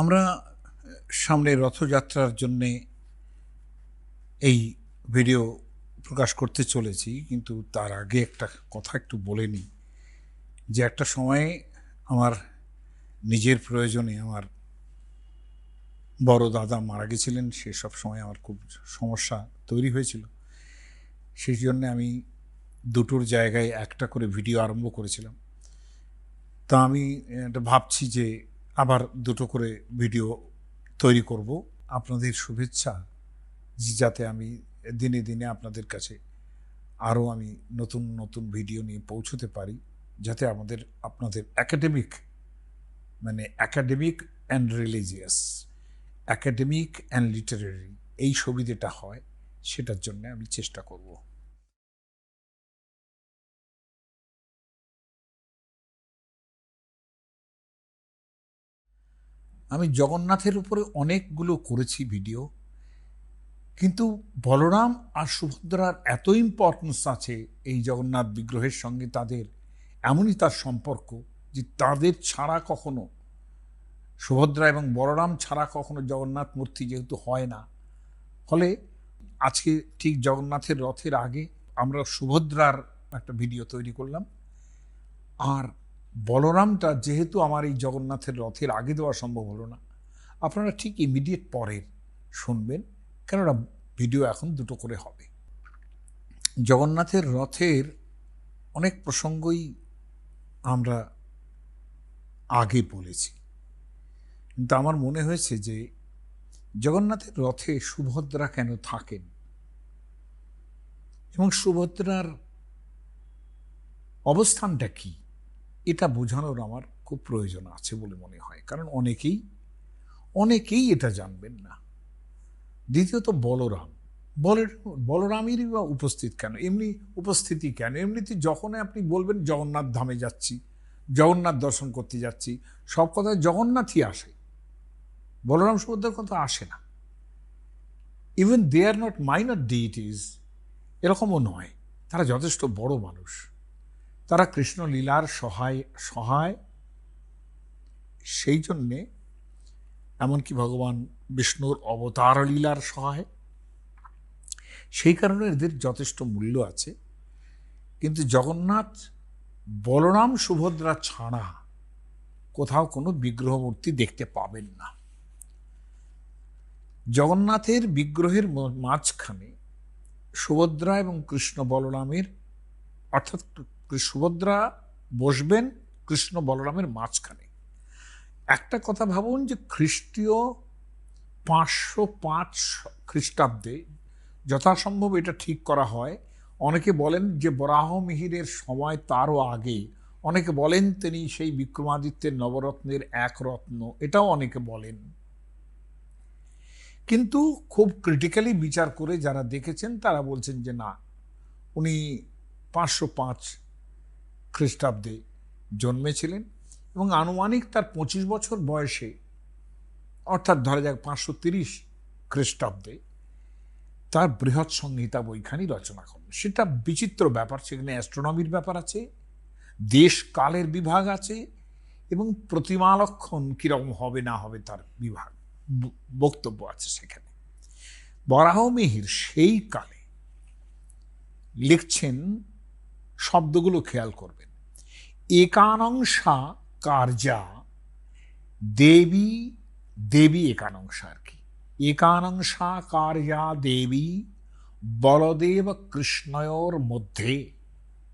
আমরা সামনে রথযাত্রার জন্যে এই ভিডিও প্রকাশ করতে চলেছি, কিন্তু তার আগে একটা কথা একটু বলে নিই, যে একটা সময়ে আমার নিজের প্রয়োজনে আমার বড় দাদা মারা গেছিলেন সেসব সময় আমার খুব সমস্যা তৈরি হয়েছিল। সেই জন্য আমি দুটোর জায়গায় একটা করে ভিডিও আরম্ভ করেছিলাম। তা আমি এটা ভাবছি যে আবার দুটো করে ভিডিও তৈরি করব। আপনাদের শুভেচ্ছা যাতে আমি দিনে দিনে আপনাদের কাছে আরও আমি নতুন নতুন ভিডিও নিয়ে পৌঁছতে পারি, যাতে আমাদের, আপনাদের একাডেমিক মানে academic and religious academic and literary এই সুবিধেটা হয়, সেটার জন্য আমি চেষ্টা করব। আমি জগন্নাথের উপরে অনেকগুলো করেছি ভিডিও, কিন্তু বলরাম আর সুভদ্রার এত ইম্পর্টেন্স আছে এই জগন্নাথ বিগ্রহের সঙ্গে তাদের, এমনই তার সম্পর্ক যে তাদের ছাড়া কখনো, সুভদ্রা এবং বলরাম ছাড়া কখনো জগন্নাথ মূর্তি যেহেতু হয় না, ফলে আজকে ঠিক জগন্নাথের রথের আগে আমরা সুভদ্রার একটা ভিডিও তৈরি করলাম। আর বলরামটা যেহেতু আমার এই জগন্নাথের রথের আগে দেওয়া সম্ভব হলো না, আপনারা ঠিক ইমিডিয়েট পরের শুনবেন, কেননা ভিডিও এখন দুটো করে হবে। জগন্নাথের রথের অনেক প্রসঙ্গই আমরা আগে বলেছি। কিন্তু আমার মনে হয়েছে যে জগন্নাথের রথে সুভদ্রা কেন থাকেন? এবং সুভদ্রার অবস্থানটা কি? এটা বোঝানোর আমার খুব প্রয়োজন আছে বলে মনে হয়। কারণ অনেকেই অনেকেই এটা জানবেন না। দ্বিতীয়ত বলরাম। বলের, বলরামেরই বা উপস্থিত কেন? এমনি উপস্থিতি কেন? এমনিতে যখন আপনি বলবেন, জগন্নাথ ধামে যাচ্ছি, জগন্নাথ দর্শন করতে যাচ্ছি, সব কথায় জগন্নাথই আসে। বলরাম সুভদ্রার কথা আসে না। Even they are not minor deities এরকমও নয়। তারা যথেষ্ট বড় মানুষ। তারা কৃষ্ণ লীলার সহায় সহায়। সেই জন্যে এমনকি ভগবান বিষ্ণুর অবতার লীলার সহায়। সেই কারণে এদের যথেষ্ট মূল্য আছে। কিন্তু জগন্নাথ বলরাম সুভদ্রা ছাড়া কোথাও কোনো বিগ্রহ মূর্তি দেখতে পাবেন না। জগন্নাথের বিগ্রহের মাঝখানে সুভদ্রা এবং কৃষ্ণ বলরামের অর্থাৎ সুভদ্রা বসবেন কৃষ্ণ বলরামের মাঝখানে। একটা কথা ভাবুন যে খ্রিস্টীয় পাঁচশো পাঁচ খ্রিস্টাব্দে যথাসম্ভব এটা ঠিক করা হয়। অনেকে বলেন যে বরাহ মিহিরের সময় তারও আগে। অনেকে বলেন তিনি সেই বিক্রমাদিত্যের নবরত্নের এক রত্ন, এটাও অনেকে বলেন। কিন্তু খুব ক্রিটিক্যালি বিচার করে যারা দেখেছেন তারা বলছেন যে না, উনি পাঁচশো পাঁচ খ্রিস্টাব্দে জন্মেছিলেন এবং আনুমানিক তার পঁচিশ বছর বয়সে, অর্থাৎ ধরা যাক পাঁচশো তিরিশ খ্রিস্টাব্দে, তার বৃহৎ সংহিতা বইখানি রচনা করেন। সেটা বিচিত্র ব্যাপার, সেখানে অ্যাস্ট্রোনমির ব্যাপার আছে দেশ কালের বিভাগ আছে এবং প্রতিমালক্ষণ কীরকম হবে না হবে তার বিভাগ বক্তব্য আছে সেখানে। বরাহমিহির সেই কালে লিখছেন শব্দগুলো খেয়াল করবেন। একানংসা কার্যা, দেবী দেবী একানংসা আর কি। একানংসা কার্যা, দেবী, বলদেব কৃষ্ণয়র মধ্যে,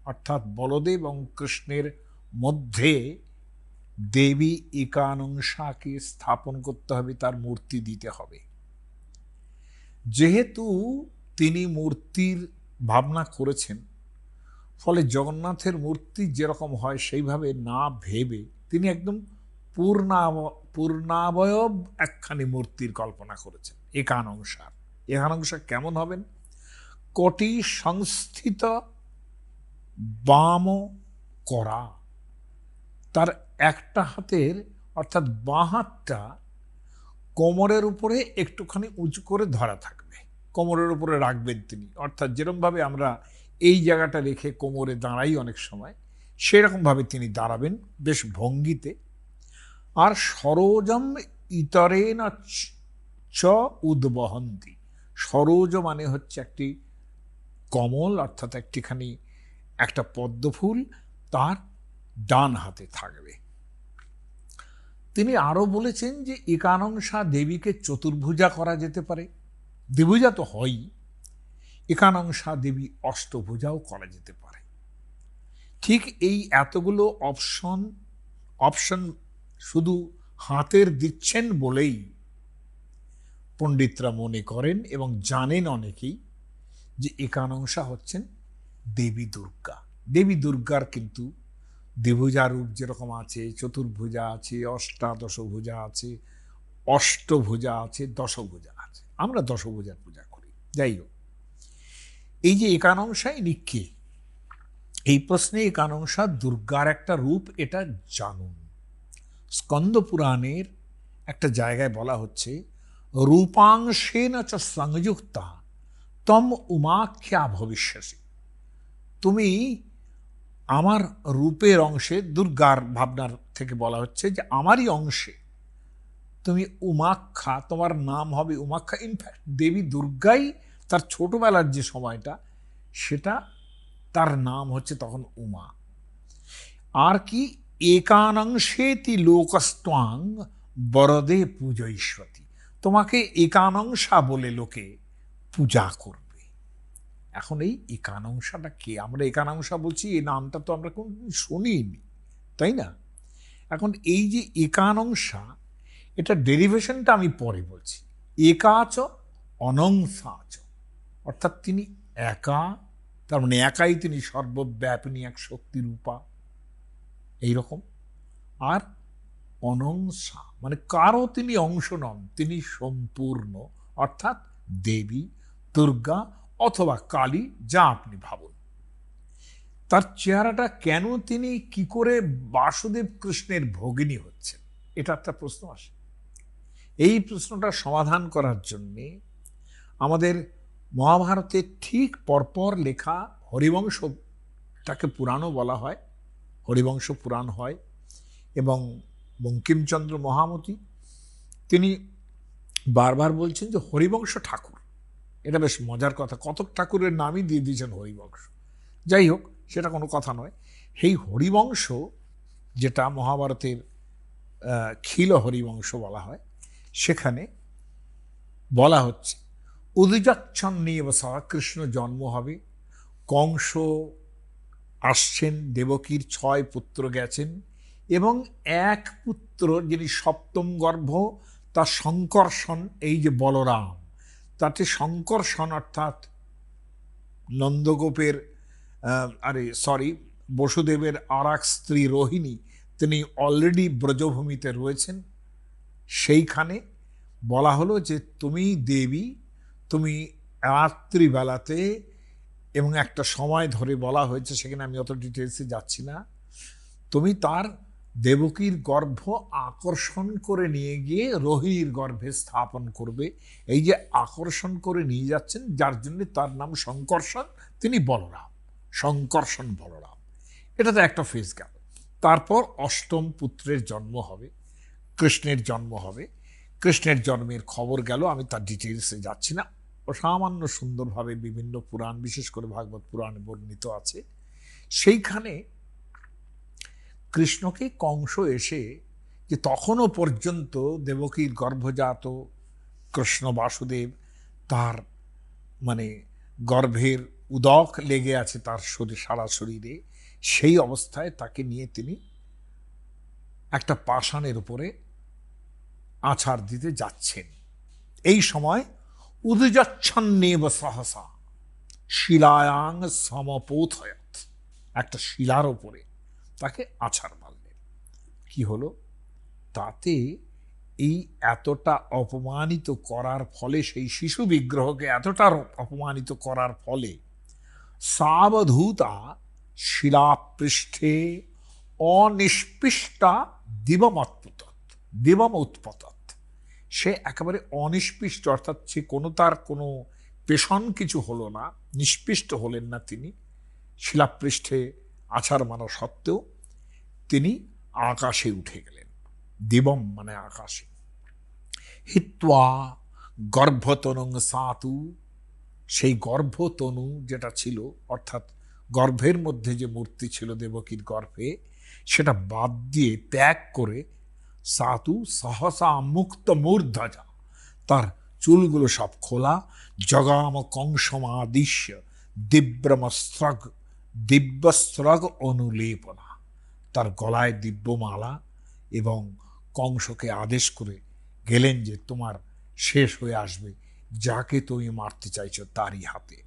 অর্থাৎ বলদেব এবং কৃষ্ণের মধ্যে দেবী একানংসাকে স্থাপন করতে হবে, তার মূর্তি দিতে হবে। যেহেতু তিনি মূর্তির ভাবনা করেছেন ফলে জগন্নাথের মূর্তি যেরকম হয় সেইভাবে না ভেবে তিনি একদম পূর্ণাব পূর্ণাবয়ব একখানি মূর্তির কল্পনা করেছেন একানংসার। একানংসা কেমন হবেন? কটি সংস্থিত বাম করা। তার একটা হাতের, অর্থাৎ বাঁ হাতটা কোমরের উপরে একটুখানি উঁচু করে ধরা থাকবে। কোমরের উপরে রাখবেন তিনি। অর্থাৎ যেরকমভাবে আমরা এই জায়গাটা রেখে কোমরে দাঁড়াই অনেক সময়। সেরকমভাবে তিনি দাঁড়াবেন বেশ ভঙ্গিতে। আর সরোজম ইতরে না চ উদ্বহন্তি। সরোজ মানে হচ্ছে একটি কমল, অর্থাৎ একটিখানি একটা পদ্মফুল, তার ডান হাতে থাকবে। তিনি আরও বলেছেন যে একানংসা দেবীকে চতুর্ভুজা করা যেতে পারে। দ্বিভুজা তো হয়ই। একানংসা দেবী অষ্টভুজাও করা যেতে পারে। ঠিক এই এতগুলো অপশন অপশন শুধু হাতের দিচ্ছেন বলেই পণ্ডিতরা মনে করেন এবং জানেন অনেকেই যে একানংসা হচ্ছেন দেবী দুর্গা। দেবী দুর্গার কিন্তু দ্বিভুজা রূপ যেরকম আছে, চতুর্ভুজা আছে, অষ্টাদশভুজা আছে, অষ্টভুজা আছে, দশভুজা আছে। আমরা দশভুজার পূজা করি। যাই হোক। এই যে একানংশাই নিকে এই প্রশ্নে একানংসা দুর্গার একটা রূপ এটা জানুন। স্কন্দ পুরাণের একটা জায়গায় বলা হচ্ছে, রূপাংশেন চ সংযুক্তা, তম উমাখ্যা ভবিষ্যসী। তুমি আমার রূপের অংশে, দুর্গার ভাবনার থেকে বলা হচ্ছে যে আমারই অংশে, তুমি উমাখ্যা, তোমার নাম হবে উমাখ্যা ইনফ্যাক্ট দেবী দুর্গাই তার ছোটবেলার যে সময়টা, সেটা তার নাম হচ্ছে তখন উমা। আর কি? একানাংশেতি লোকস্ত্বাং বরদে পূজৈশ্বতী তোমাকে একানাংশা বলে লোকে পূজা করবে। এখন এই একানাংশাটা কে? আমরা একানাংশা বলছি, এই নামটা তো আমরা কোনদিন শুনিনি, তাই না? এখন এই যে একানংশা এটা ডেরিভেশনটা আমি পরে বলছি। একাচ অনংসাচ। অর্থাৎ তিনি একা, তার মানে একাই তিনি সর্বব্যাপিনী এক শক্তিরূপা। এইরকম। আর অনংসা মানে কারও তিনি অংশ নন, তিনি সম্পূর্ণ, অর্থাৎ দেবী, দুর্গা অথবা কালী, যা আপনি ভাবুন। তার চেহারাটা কেন তিনি কি করে বাসুদেব কৃষ্ণের ভগিনী হচ্ছেন? এটা একটা প্রশ্ন আসে। এই প্রশ্নটা সমাধান করার জন্যে আমাদের মহাভারতের ঠিক পরপর লেখা হরিবংশটাকে পুরাণও বলা হয়, হরিবংশ পুরাণ হয়, এবং বঙ্কিমচন্দ্র মহামতি, তিনি বারবার বলছেন যে হরিবংশ ঠাকুর। এটা বেশ মজার কথা, কতক ঠাকুরের নামই দিয়ে দিয়েছেন হরিবংশ। যাই হোক, সেটা কোনো কথা নয়। সেই হরিবংশ, যেটা মহাভারতের খিল হরিবংশ বলা হয়, সেখানে বলা হচ্ছে উদযাচ্ছন্নে বসা কৃষ্ণ জন্ম হবে। কংস আসছেন, দেবকীর ছয় পুত্র গেছেন এবং এক পুত্র যিনি সপ্তম গর্ভ, তার শঙ্কর্ষণ এই যে বলরাম, তাতে শঙ্কর্ষণ অর্থাৎ নন্দগোপের আরে সরি বসুদেবের আর স্ত্রী রোহিণী, তিনি অলরেডি ব্রজভূমিতে রয়েছেন। সেইখানে বলা হলো যে তুমি দেবী তুমি রাত্রিবেলাতে এবং একটা সময় ধরে বলা হয়েছে, সেখানে আমি অত ডিটেলসে যাচ্ছি না, তুমি তার দেবকীর গর্ভ আকর্ষণ করে নিয়ে গিয়ে রোহিণীর গর্ভে স্থাপন করবে। এই যে আকর্ষণ করে নিয়ে যাচ্ছেন, যার জন্য তার নাম শঙ্কর্ষণ তিনি বলরাম শঙ্কর্ষণ বলরাম। এটা তো একটা ফেজ গেল তারপর অষ্টম পুত্রের জন্ম হবে, কৃষ্ণের জন্ম হবে। কৃষ্ণের জন্মের খবর গেল, আমি তার ডিটেলসে যাচ্ছি না। অসামান্য সুন্দরভাবে বিভিন্ন পুরাণ, বিশেষ করে ভাগবত পুরাণে বর্ণিত আছে। সেইখানে কৃষ্ণকে কংস এসে যে তখনও পর্যন্ত দেবকীর গর্ভজাত কৃষ্ণ বাসুদেব তার মানে গর্ভের উদক লেগে আছে তার শরীর, সারা শরীরে, সেই অবস্থায় তাকে নিয়ে তিনি একটা পাষাণের উপরে আছাড় দিতে যাচ্ছেন। এই সময় উদযাচ্ছন্নেব সহসা। শিলায়াং সমপোথয়ত। একটা শিলার ওপরে তাকে আছাড় মারলেন কি হলো? তাতে এই এতটা অপমানিত করার ফলে, সেই শিশু বিগ্রহকে এতটা অপমানিত করার ফলে সাবধূতা শিলাপৃষ্ঠে অনিষ্পিষ্টা দিবমৎপত দিবম উৎপতত। সে একেবারে অনিষ্পিষ্ট, অর্থাৎ সে কোনো তার কোনো পেশন কিছু হলো না, নিষ্পিষ্ট হলেন না তিনি। শিলাপৃষ্ঠে আছাড় মারা সত্ত্বেও তিনি আকাশে উঠে গেলেন, দিবম মানে আকাশে। হিত্বা গর্ভতনং সাতু, সেই গর্ভতনু যেটা ছিল, অর্থাৎ গর্ভের মধ্যে যে মূর্তি ছিল দেবকীর গর্ভে, সেটা বাদ দিয়ে ত্যাগ করে সাতু সহসা মুক্ত মূর্ধজা। তার চুলগুলো সব খোলা, জগাম কংসমাদিশ্য, দিব্রমস্রগ, দিব্যস্রগ অনুলেপনা। তার গলায় দিব্যমালা এবং কংসকে আদেশ করে গেলেন যে তোমার শেষ হয়ে আসবে, যাকে তুমি মারতে চাইছো তারই হাতে।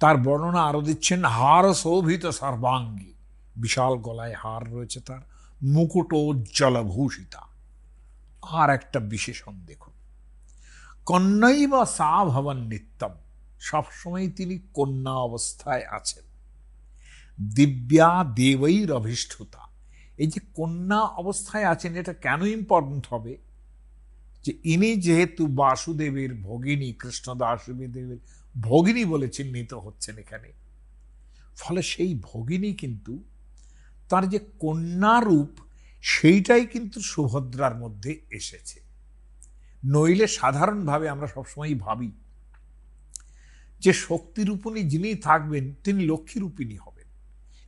তার বর্ণনা আরও দিচ্ছেন, হার শোভিত সর্বাঙ্গী। বিশাল গলায় হার রয়েছে তার। মুকুট উজ্জ্বলভূষিতা আর একটা বিশেষণ দেখুন। কন্যাই বা সা ভবন নিত্যম। সবসময় তিনি কন্যা অবস্থায় আছেন। দিব্যা দেবৈর অভিষ্ঠতা এই যে কন্যা অবস্থায় আছেন, এটা কেন ইম্পর্টেন্ট হবে? যে ইনি যেহেতু বাসুদেবের ভগিনী কৃষ্ণ দাসুদেবের ভগিনী বলে চিহ্নিত হচ্ছেন এখানে। ফলে সেই ভগিনী কিন্তু তার যে কন্যা রূপ, সেইটাই কিন্তু সুভদ্রার মধ্যে এসেছে। নইলে সাধারণভাবে আমরা সবসময় ভাবি যে শক্তিরূপিণী যিনি থাকবেন, তিনি লক্ষ্মীরূপিণী হবেন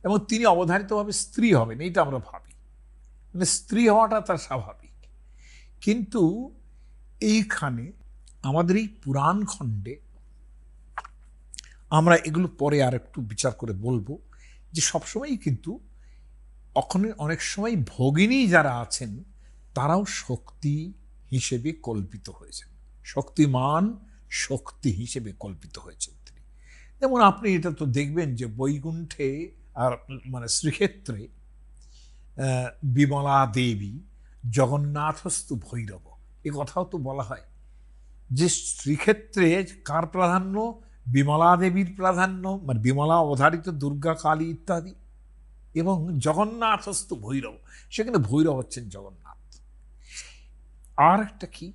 এবং তিনি অবধারিতভাবে স্ত্রী হবেন, এইটা আমরা ভাবি। মানে স্ত্রী হওয়াটা তার স্বাভাবিক। কিন্তু এইখানে আমাদের এই পুরাণ খণ্ডে আমরা এগুলো পরে আর একটু বিচার করে বলব যে সবসময়ই কিন্তু ওখানে অনেক সময় ভগিনী যারা আছেন, তারাও শক্তি হিসেবে কল্পিত হয়েছেন। শক্তিমান শক্তি হিসেবে কল্পিত হয়েছেন তিনি। যেমন আপনি এটা তো দেখবেন যে বৈকুণ্ঠে আর মানে শ্রীক্ষেত্রে বিমলা দেবী, জগন্নাথস্তু ভৈরব, এ কথাও তো বলা হয় যে শ্রীক্ষেত্রে কার প্রাধান্য? বিমলা দেবীর প্রাধান্য? মানে বিমলা অবধারিত দুর্গা কালী ইত্যাদি। এবং জগন্নাথস্থ ভৈরব। সেখানে ভৈরব হচ্ছেন জগন্নাথ। আর একটা কি?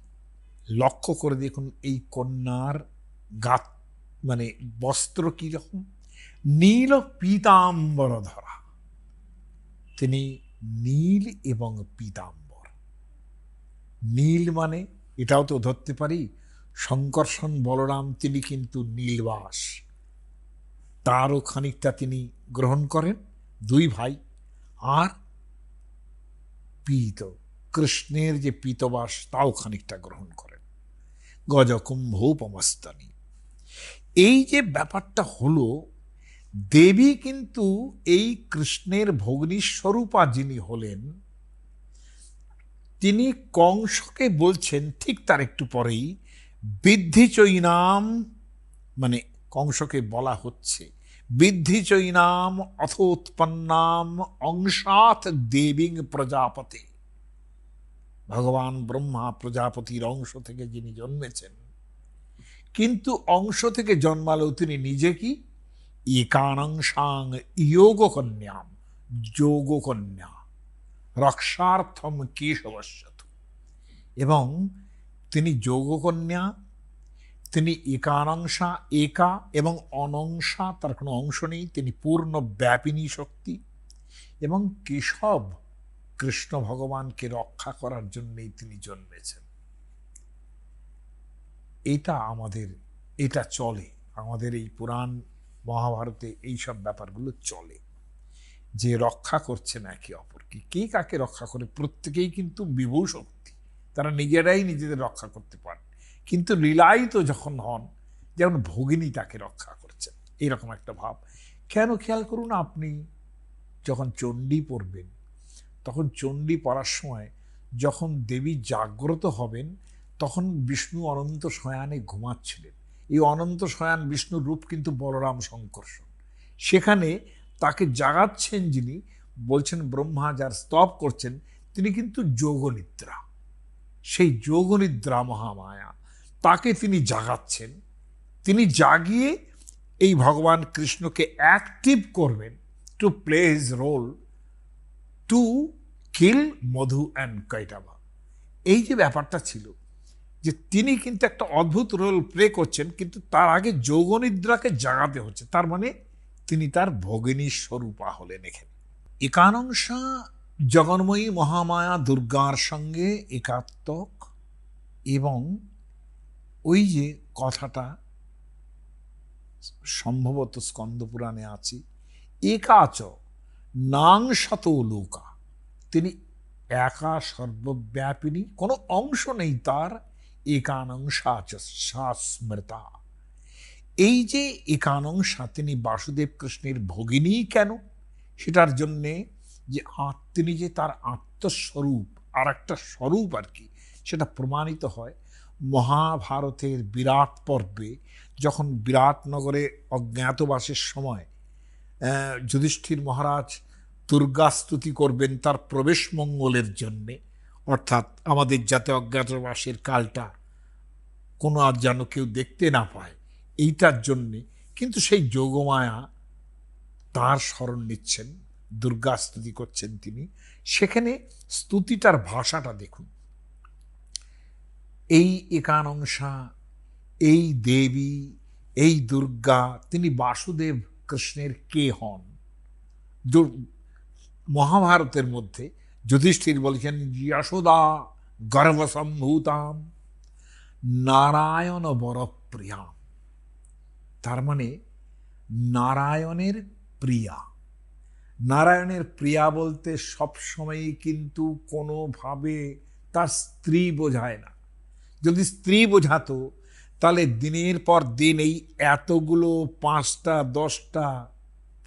লক্ষ্য করে দেখুন, এই কন্যার গাত মানে বস্ত্র কি রকম নীল পীতাম্বর ধরা তিনি নীল এবং পীতাম্বর। নীল মানে এটাও তো ধরতে পারি শঙ্কর্ষণ বলরাম, তিনি কিন্তু নীলবাস। তারও খানিকটা তিনি গ্রহণ করেন। দুই ভাই আর পীত। কৃষ্ণের যে পীতবাস, তাও খানিকটা গ্রহণ করেন। গজকুম্ভোপমস্তানি। এই যে ব্যাপারটা হলো, দেবী কিন্তু এই কৃষ্ণের ভগ্নিস্বরূপা যিনি হলেন, তিনি কংসকে বলছেন, ঠিক তার একটু পরেই, বৃদ্ধি চৈনাম মানে কংসকে বলা হচ্ছে। বৃদ্ধি চৈনাম অথ উৎপন্নাম অংশাত দেবীং প্রজাপতি ভগবান ব্রহ্মা প্রজাপতির অংশ থেকে যিনি জন্মেছেন, কিন্তু অংশ থেকে জন্মালেও তিনি নিজে কি? একানাংশাং যোগকন্যাম যোগকন্যা রক্ষার্থম কেশবস্যত এবং তিনি যোগকন্যা তিনি একানাংশা, একা এবং অনংশা, তার কোনো অংশ নেই। তিনি পূর্ণ ব্যাপিনী শক্তি এবং কেশব কৃষ্ণ ভগবানকে রক্ষা করার জন্যেই তিনি জন্মেছেন। এটা আমাদের, এটা চলে। আমাদের এই পুরাণ মহাভারতে এই সব ব্যাপারগুলো চলে। যে রক্ষা করছেন একে অপরকে। কে কাকে রক্ষা করে? প্রত্যেকেই কিন্তু বিভূ শক্তি তারা নিজেরাই নিজেদের রক্ষা করতে পারেন কিন্তু লীলায়িত যখন হন, যেমন ভগিনী তাকে রক্ষা করছেন এইরকম একটা ভাব। কেন খেয়াল করুন আপনি, যখন চণ্ডী পড়বেন তখন চণ্ডী পড়ার সময় যখন দেবী জাগ্রত হবেন, তখন বিষ্ণু অনন্ত শয়ানে ঘুমাচ্ছিলেন। এই অনন্ত শয়ান বিষ্ণুর রূপ কিন্তু বলরাম সংকর্ষণ সেখানে তাকে জাগাচ্ছেন যিনি, বলছেন ব্রহ্মা যার স্তব করছেন, তিনি কিন্তু যোগনিদ্রা। সেই যোগনিদ্রা মহামায়া। তাকে তিনি জাগাচ্ছেন। তিনি জাগিয়ে এই ভগবান কৃষ্ণকে অ্যাক্টিভ করবেন to play his role to kill Madhu and Kaitabha এই যে ব্যাপারটা ছিল যে তিনি কিন্তু একটা অদ্ভুত রোল প্লে করছেন, কিন্তু তার আগে যৌগনিদ্রাকে জাগাতে হচ্ছে। তার মানে তিনি তার ভগিনী স্বরূপা হলেন এখানে। একানংশা জগন্ময়ী মহামায়া দুর্গার সঙ্গে একাত্মক এবং ওই যে কথাটা সম্ভবত স্কন্দপুরাণে আছে, একাচ নাং শত লোকা। তিনি একা সর্বব্যাপিনী, কোনো অংশ নেই তার একানংশাচ স্মৃতা। এই যে একানংশা, তিনি বাসুদেব কৃষ্ণের ভগিনী কেন? সেটার জন্যে যে তিনি যে তার আত্মস্বরূপ আর একটা স্বরূপ আর কি, সেটা প্রমাণিত হয় মহাভারতের বিরাট পর্বে যখন বিরাটনগরে অজ্ঞাতবাসের সময় যুধিষ্ঠির মহারাজ দুর্গাস্তুতি করবেন তার প্রবেশ মঙ্গলের জন্যে, অর্থাৎ আমাদের যাতে অজ্ঞাতবাসের কালটা কোনো আর যেন কেউ দেখতে না পায়, এইটার জন্যে কিন্তু সেই যোগমায়া তার স্মরণ নিচ্ছেন, দুর্গা স্তুতি করছেন তিনি। সেখানে স্তুতিটার ভাষাটা দেখুন। এই একানংশা এই দেবী, এই দুর্গা, তিনি বাসুদেব কৃষ্ণের কে হন? মহাভারতের মধ্যে যুধিষ্ঠির বলেছেন, যশোদা গর্ভসম্ভূতাম নারায়ণ বরপ্রিয়াম। তার মানে নারায়ণের প্রিয়া। নারায়ণের প্রিয়া বলতে সবসময়ই কিন্তু কোনোভাবে তার স্ত্রী বোঝায় না। যদি স্ত্রী বোঝাতো, তাহলে দিনের পর দিন এই এতগুলো পাঁচটা, দশটা,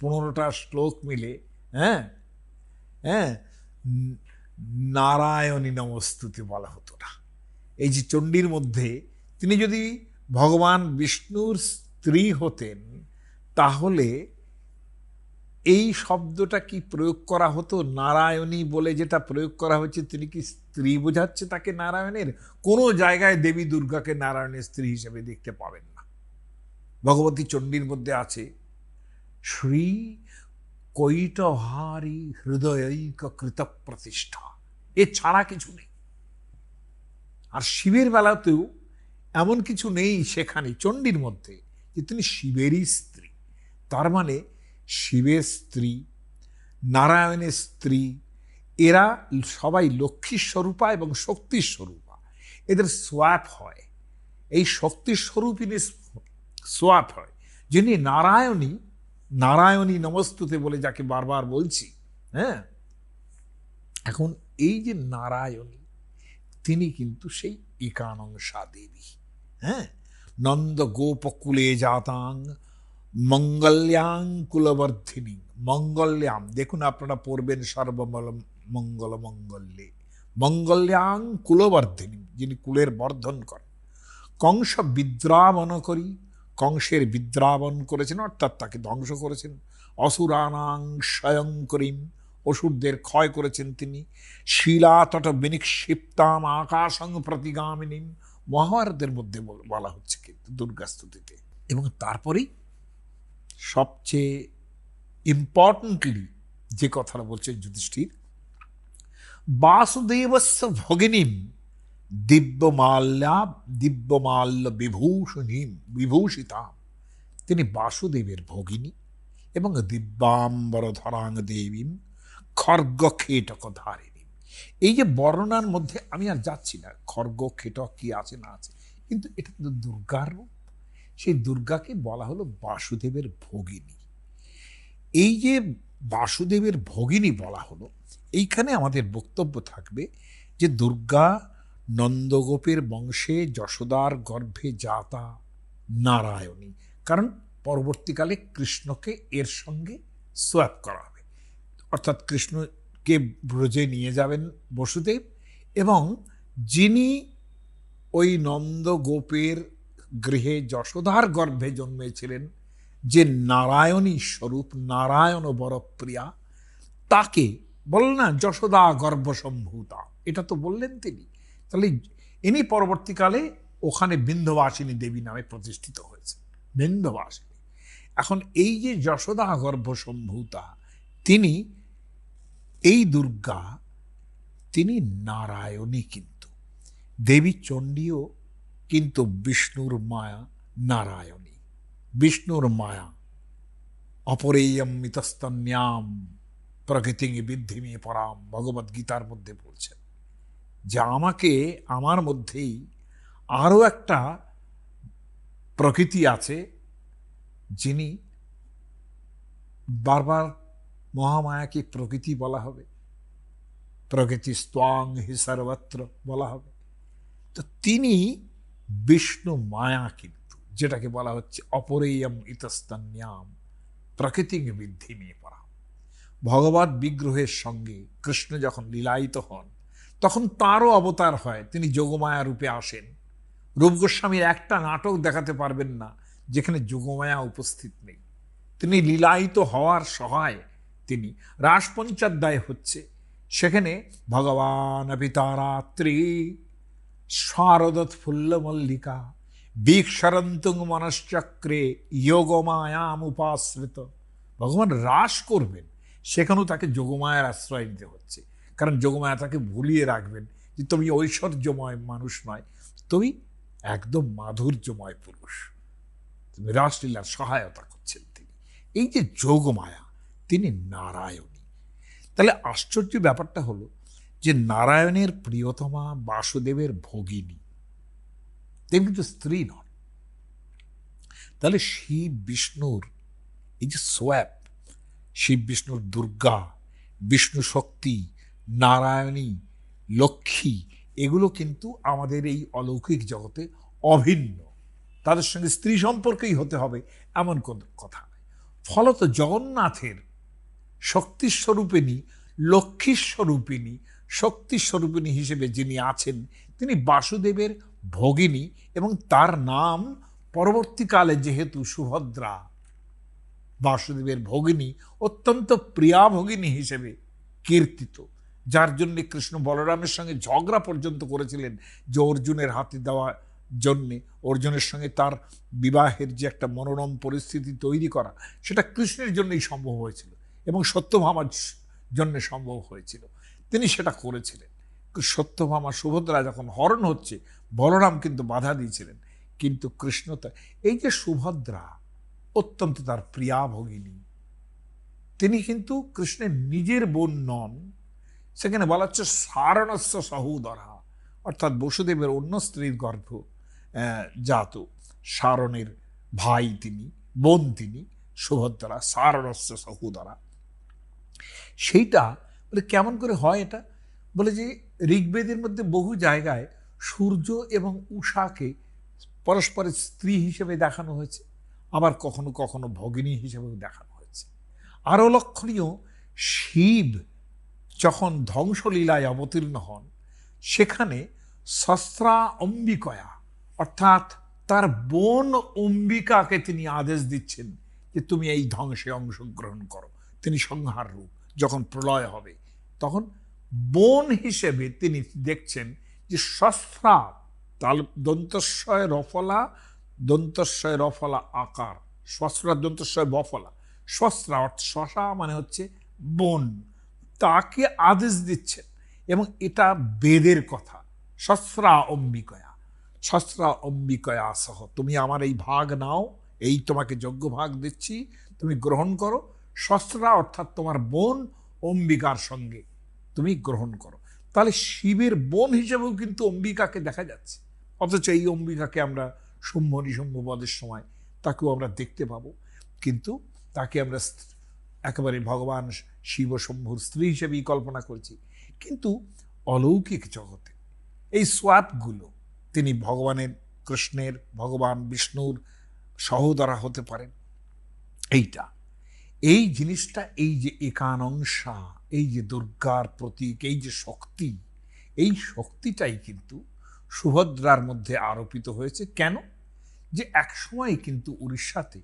পনেরোটা শ্লোক মিলে হ্যাঁ? হ্যাঁ? নারায়ণী নমস্তুতি বলা হতো না। এই যে চণ্ডীর মধ্যে তিনি যদি ভগবান বিষ্ণুর স্ত্রী হতেন, তাহলে এই শব্দটা কি প্রয়োগ করা হতো? নারায়ণী বলে যেটা প্রয়োগ করা হয়েছে, তিনি কি স্ত্রী বোঝাচ্ছে তাকে নারায়ণের? কোনো জায়গায় দেবী দুর্গাকে নারায়ণের স্ত্রী হিসেবে দেখতে পাবেন না। ভগবতী চণ্ডীর মধ্যে আছে, শ্রী কৈটহারি হৃদয়ৈক কৃত প্রতিষ্ঠা এ ছাড়া কিছু নেই। আর শিবের বেলাতেও এমন কিছু নেই সেখানে, চণ্ডীর মধ্যে, যে তিনি শিবেরই স্ত্রী। তার মানে শিবের স্ত্রী, নারায়ণের স্ত্রী, এরা সবাই লক্ষ্মীর স্বরূপা এবং শক্তির স্বরূপা। এদের সোয়াপ হয়। এই শক্তির স্বরূপিনী সোয়াপ হয়। যিনি নারায়ণী নারায়ণী নমস্তুতে বলে যাকে বারবার বলছি হ্যাঁ? এখন এই যে নারায়ণী, তিনি কিন্তু সেই একানংসা দেবী হ্যাঁ? নন্দ গোপকুলে জাতাং মঙ্গল্যাং কুলবর্ধিনী মঙ্গল্যাম। দেখুন আপনারা পড়বেন সর্বমল মঙ্গল মঙ্গল্যে। মঙ্গল্যাং কুলবর্ধিনী যিনি কুলের বর্ধন করেন। কংস বিদ্রাবন করি, কংসের বিদ্রাবন করেছেন, অর্থাৎ তাকে ধ্বংস করেছেন। অসুরানাং স্বয়ং করিম, অসুরদের ক্ষয় করেছেন তিনি। শিলাতট বিনিক্ষিপ্তাম আকাশং প্রতিগামিনী মহাভারতের মধ্যে বলা হচ্ছে কিন্তু দুর্গাস্তুতিতে। এবং তারপরেই সবচেয়ে ইম্পর্টেন্টলি যে কথাটা বলছে যুধিষ্ঠির, বাসুদেবস্য ভগিনীম দিব্যমাল্যা দিব্যমাল্য বিভূষণীম বিভূষিতাম। তিনি বাসুদেবের ভগিনী এবং দিব্যাম্বর ধরাং দেবীম খর্গ খেটক ধারিণী এই যে বর্ণনার মধ্যে আমি আর যাচ্ছি না খর্গ খেটক কি আছে না আছে, কিন্তু এটা তো দুর্গার রূপ। সেই দুর্গাকে বলা হলো বাসুদেবের ভগিনী। এই যে বাসুদেবের ভগিনী বলা হলো, এইখানে আমাদের বক্তব্য থাকবে যে দুর্গা নন্দগোপের বংশে যশোদার গর্ভে জাতা নারায়ণী, কারণ পরবর্তীকালে কৃষ্ণকে এর সঙ্গে সোয়াপ করা হবে। অর্থাৎ কৃষ্ণকে ব্রজে নিয়ে যাবেন বসুদেব এবং যিনি ওই নন্দগোপের গৃহে যশোদার গর্ভে জন্মেছিলেন যে নারায়ণী স্বরূপ নারায়ণ বরপ্রিয়া, তাকে বল না যশোদা গর্ভসম্ভূতা, এটা তো বললেন তিনি। তাহলে ইনি পরবর্তীকালে ওখানে বিন্ধবাসিনী দেবী নামে প্রতিষ্ঠিত হয়েছে বিন্ধবাসিনী এখন এই যে যশোদা গর্ভসম্ভূতা, তিনি, এই দুর্গা, তিনি নারায়ণী কিন্তু। দেবী চণ্ডীও কিন্তু বিষ্ণুর মায়া নারায়ণী। বিষ্ণুর মায়া। অপরেয়ম মিতস্তন্যাম প্রকৃতি বিদ্ধিমে পরাম। ভগবদ্গীতার মধ্যে বলছেন যে আমাকে, আমার মধ্যেই আরও একটা প্রকৃতি আছে যিনি বারবার মহামায়াকে প্রকৃতি বলা হবে। প্রকৃতি স্তং হি সর্বত্র বলা হবে। তো তিনি বিষ্ণু মায়া কিন্তু যেটাকে বলা হচ্ছে অপরেয়ম ইতস্তন্যাম, প্রকৃতি বৃদ্ধি নিয়ে পড়া ভগবত বিগ্রহের সঙ্গে কৃষ্ণ যখন লীলায়িত হন, তখন তারও অবতার হয়, তিনি যোগমায়া রূপে আসেন। রূপ গোস্বামীর একটা নাটক দেখাতে পারবেন না, যেখানে যোগমায়া উপস্থিত নেই। তিনি লীলায়িত হওয়ার সহায় তিনি রাসপঞ্চাধ্যায় হচ্ছে। সেখানে ভগবান পিতারাত্রি শারদৎ ফুল্ল মল্লিকা, বীক্ষরন্তুং মনশ্চক্রে যোগমায়াম উপাশ্রিত। ভগবান রাস করবেন, সেখানেও তাকে যোগমায়ার আশ্রয় নিতে হচ্ছে। কারণ যোগমায়া তাকে ভুলিয়ে রাখবেন যে তুমি ঐশ্বর্যময় মানুষ নয়, তুমি একদম মাধুর্যময় পুরুষ। তুমি রাসলীলার সহায়তা করছেন তিনি। এই যে যোগমায়া, তিনি নারায়ণী। তাহলে আশ্চর্য ব্যাপারটা হলো যে নারায়ণের প্রিয়তমা বাসুদেবের ভগিনী তিনি কিন্তু স্ত্রী নন। তাহলে শিব বিষ্ণুর এই যে সোয়াব, শিব বিষ্ণুর দুর্গা, বিষ্ণু শক্তি, নারায়ণী, লক্ষ্মী, এগুলো কিন্তু আমাদের এই অলৌকিক জগতে অভিন্ন। তাদের সঙ্গে স্ত্রী সম্পর্কেই হতে হবে এমন কোন কথা ফলত জগন্নাথের শক্তিস্বরূপিণী লক্ষ্মীস্বরূপিণী শক্তিস্বরূপিণী হিসেবে যিনি আছেন, তিনি বাসুদেবের ভগিনী এবং তার নাম পরবর্তীকালে যেহেতু সুভদ্রা, বাসুদেবের ভগিনী, অত্যন্ত প্রিয়া ভগিনী হিসেবে কীর্তিত, যার জন্য কৃষ্ণ বলরামের সঙ্গে ঝগড়া পর্যন্ত করেছিলেন যে অর্জুনের হাতে দেওয়া জন্যে, অর্জুনের সঙ্গে তার বিবাহের যে একটা মনোরম পরিস্থিতি তৈরি করা, সেটা কৃষ্ণের জন্যই সম্ভব হয়েছিল এবং সত্যভামার জন্য সম্ভব হয়েছিল। তিনি সেটা করেছিলেন। সত্যভামা সুভদ্রা যখন হরণ হচ্ছে, বলরাম কিন্তু বাধা দিয়েছিলেন। কিন্তু কৃষ্ণ এই যে সুভদ্রা অত্যন্ত তার প্রিয়া ভগিনী, তিনি কিন্তু কৃষ্ণের নিজের বোন নন। সেখানে বলা হচ্ছে সারণস্য সহোদরা, অর্থাৎ বসুদেবের অন্য স্ত্রীর গর্ভ জাত, সারণের ভাই তিনি, বোন তিনি, সুভদ্রা, সারণস্য সহোদরা। সেইটা বলে কেমন করে হয় এটা? বলে যে ঋগ্বেদের মধ্যে বহু জায়গায় সূর্য এবং উষাকে পরস্পরের স্ত্রী হিসেবে দেখানো হয়েছে, আবার কখনো কখনো ভগিনী হিসেবেও দেখানো হয়েছে। আরও লক্ষণীয়, শিব যখন ধ্বংসলীলায় অবতীর্ণ হন, সেখানে সস্ত্রা অম্বিকয়া অর্থাৎ তার বোন অম্বিকাকে তিনি আদেশ দিচ্ছেন যে তুমি এই ধ্বংসে অংশগ্রহণ করো। তিনি সংহার রূপ। যখন প্রলয় হবে, তখন বোন হিসেবে তিনি দেখছেন যে শস্ত্রা তাল, দন্তস্বয় রফলা দন্তস্বয় রফলা আকার শস্ত্রা দন্তস্বয় বফলা। শস্ত্রা অর্থ শশা মানে হচ্ছে বোন। তাকে আদেশ দিচ্ছেন এবং এটা বেদের কথা। শস্ত্রা অম্বিকয়া শস্ত্রা অম্বিকয়া সহ। তুমি আমার এই ভাগ নাও, এই তোমাকে যোগ্য ভাগ দিচ্ছি, তুমি গ্রহণ করো। শস্ত্রা অর্থাৎ তোমার বোন অম্বিকার সঙ্গে তুমি গ্রহণ করো। তাহলে শিবের বোন হিসেবেও কিন্তু অম্বিকাকে দেখা যাচ্ছে। অথচ এই অম্বিকাকে আমরা শুম্ভ নিশুম্ভবদের সময় তাকেও আমরা দেখতে পাবো। কিন্তু তাকে আমরা একেবারে ভগবান শিব শম্ভুর স্ত্রী হিসেবেই কল্পনা করেছি। কিন্তু অলৌকিক জগতে এই সোয়াপগুলো তিনি ভগবানের, কৃষ্ণের, ভগবান বিষ্ণুর সহোদরা হতে পারেন। এইটা এই জিনিসটা, এই যে একানংসা এই যে দুর্গার প্রতীক, এই যে শক্তি, এই শক্তিটাই কিন্তু সুভদ্রার মধ্যে আরোপিত হয়েছে। কেন? যে একসময় কিন্তু উড়িষ্যাতে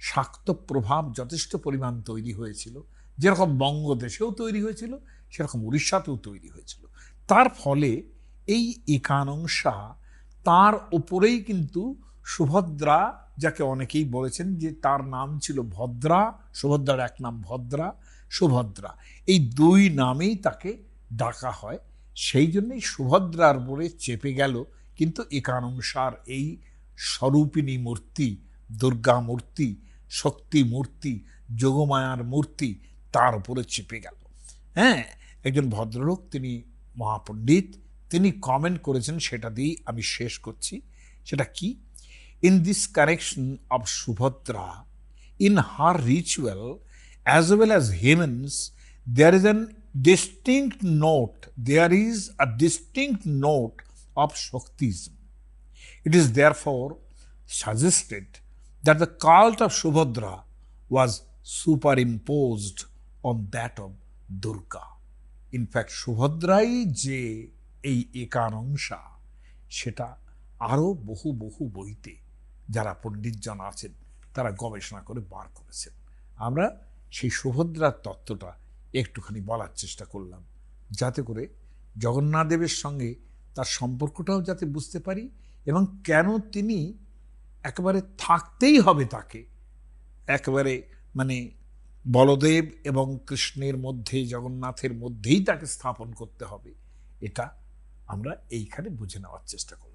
শাক্ত প্রভাব যথেষ্ট পরিমাণ তৈরি হয়েছিল। যেরকম বঙ্গদেশেও তৈরি হয়েছিল, সেরকম উড়িষ্যাতেও তৈরি হয়েছিল। তার ফলে এই একানংসা তার ওপরেই কিন্তু সুভদ্রা যাকে অনেকেই বলেছেন যে তার নাম ছিল ভদ্রা, সুভদ্রার এক নাম ভদ্রা, সুভদ্রা। এই দুই নামেই তাকে ডাকা হয়। সেই জন্যই সুভদ্রার বলে চেপে গেল। কিন্তু একানংসার এই স্বরূপিণী মূর্তি, দুর্গা মূর্তি, শক্তি মূর্তি, যোগমায়ার মূর্তি তার উপরে চেপে গেল। হ্যাঁ একজন ভদ্রলোক, তিনি মহাপণ্ডিত, তিনি কমেন্ট করেছেন, সেটা দিয়েই আমি শেষ করছি। সেটা কি? In this correction of Subhadra in her ritual as well as hymns there is an distinct note there is a distinct note of Shaktism It is therefore suggested that the cult of Subhadra was superimposed on that of Durga. In fact, সুভদ্রাই যে এই একানংসা সেটা আরও বহু বহু বইতে যারা পণ্ডিতজন আছেন, তারা গবেষণা করে বার করেছেন। আমরা সেই সুভদ্রার তত্ত্বটা একটুখানি বলার চেষ্টা করলাম, যাতে করে জগন্নাথ দেবের সঙ্গে তার সম্পর্কটাও যাতে বুঝতে পারি এবং কেন তিনি একেবারে থাকতেই হবে তাকে। একেবারে মানে বলদেব এবং কৃষ্ণের মধ্যে, জগন্নাথের মধ্যেই তাকে স্থাপন করতে হবে। এটা আমরা এইখানে বুঝে নেওয়ার চেষ্টা করব